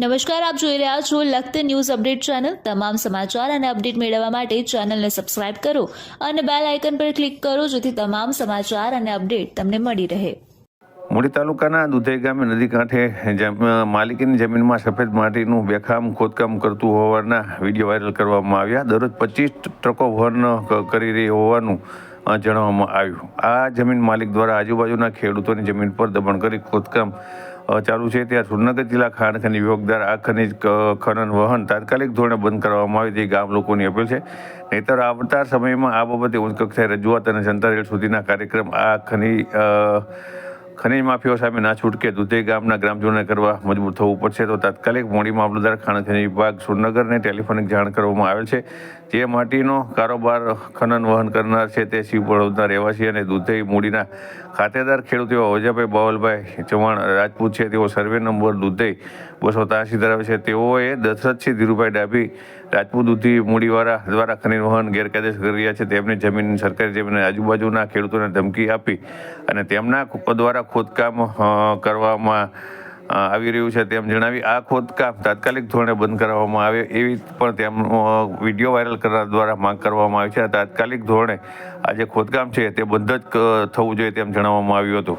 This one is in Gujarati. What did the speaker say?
નમસ્કાર, આપ જોઈ રહ્યા છો લખત ન્યૂઝ અપડેટ ચેનલ. તમામ સમાચાર અને અપડેટ મેળવવા માટે ચેનલને સબસ્ક્રાઇબ કરો અને બેલ આઇકન પર ક્લિક કરો જેથી તમામ સમાચાર અને અપડેટ તમને મળી રહે. મૂળી તાલુકાના દુધઈ ગામે નદી કાંઠે માલિકીની જમીનમાં સફેદ માટીનું બેખામ, ખોદકામ કરતું હોવાના વીડિયો વાયરલ કરવામાં આવ્યા. દરરોજ પચીસ ટ્રકો વહન કરી રહી હોવાનું જણાવવામાં આવ્યું. આ જમીન માલિક દ્વારા આજુબાજુના ખેડૂતોની જમીન પર દબાણ કરી ખોદકામ ચાલુ છે. ત્યાં સુરનગર જિલ્લા ખાણ ખનિજ વિભાગ દ્વારા આ ખનિજ ખનન વહન તાત્કાલિક ધોરણે બંધ કરવામાં આવે તે ગામ લોકોની અપીલ છે. નહીતર આવતા સમયમાં આ બાબતે ઉચ્ચ કક્ષાએ રજૂઆત અને જનતા રેલ સુધીના કાર્યક્રમ આ ખનીજ ખનીજ માફીઓ સામે ના છૂટકે દુધે ગામના ગ્રામજનોને કરવા મજબૂર થવું પડશે તો તાત્કાલિક મોડી મામલતદાર ખાણ ખનીજ વિભાગ સુરનગરને ટેલિફોનિક જાણ કરવામાં આવેલ છે. જે માટીનો કારોબાર ખનન વહન કરનાર છે તે શિવ બળોદના રહેવાસી અને દુધઈ મૂડીના ખાતેદાર ખેડૂત એવા ઓજાભાઈ બાવલભાઈ ચૌહાણ રાજપૂત છે. તેઓ સર્વે નંબર દુધઈ બસો ત્યાસી ધરાવે છે. તેઓએ દશરથસિંહ ધીરુભાઈ ડાભી રાજપૂત દૂધી મૂડીવાળા દ્વારા ખનીજ વહન ગેરકાયદેસર કરી રહ્યા છે. તેમની જમીન સરકારી જમીન આજુબાજુના ખેડૂતોને ધમકી આપી અને તેમના દ્વારા ખોદકામ કરવામાં આવી રહ્યું છે તેમ જણાવી આ ખોદકામ તાત્કાલિક ધોરણે બંધ કરવામાં આવે એવી પણ તેમનો વીડિયો વાયરલ કરનાર દ્વારા માંગ કરવામાં આવી છે. તાત્કાલિક ધોરણે આ જે ખોદકામ છે તે બંધ જ થવું જોઈએ તેમ જણાવવામાં આવ્યું હતું.